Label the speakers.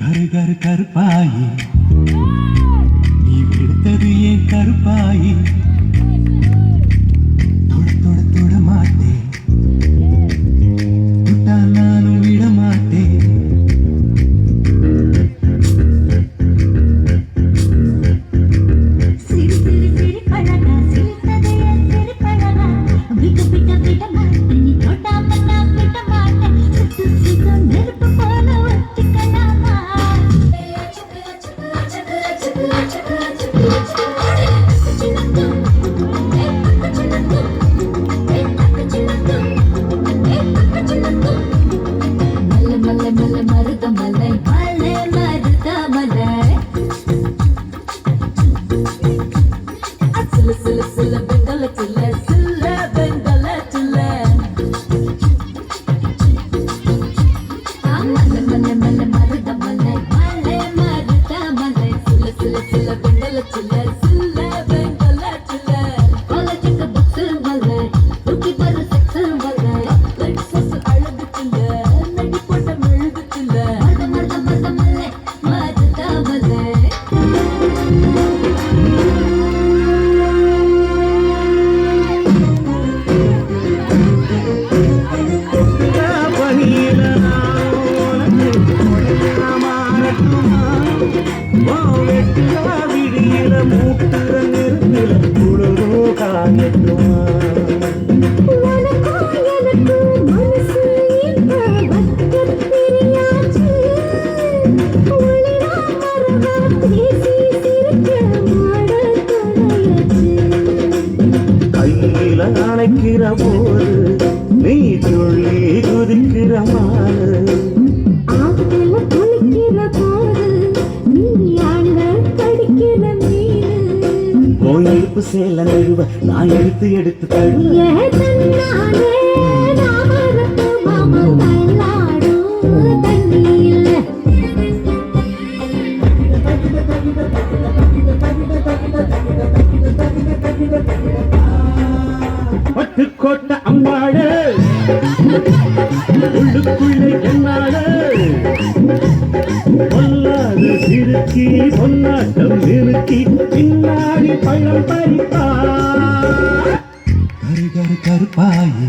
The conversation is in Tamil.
Speaker 1: கரு கரு கருப்பாயி. நீ விடுத்தது ஏன் கருப்பாயி? தொட தொட தொட மாட்டேன். தொட்டா நானும் விட மாட்டேன்.
Speaker 2: சிறு சிறு சிறு பழகா சிரித்தது என் சிறு பழகா விட்டு விட்டு விட மாட்டேன்
Speaker 1: அணைக்கிற போது நீ துள்ளி குதிக்கிற மாறு. இடுப்பு சேல நழுவ நான் எடுத்து எடுத்து தழுவ. பட்டுக்கோட்டை அம்மாடு உள்ளுக்குள்ளே என்னாடு பொல்லாத சிறுக்கி பொன்னாட்டம் நிறுக்கி பின்னாடி பழம் பறிப்பா கரு கரு கருப்பாயி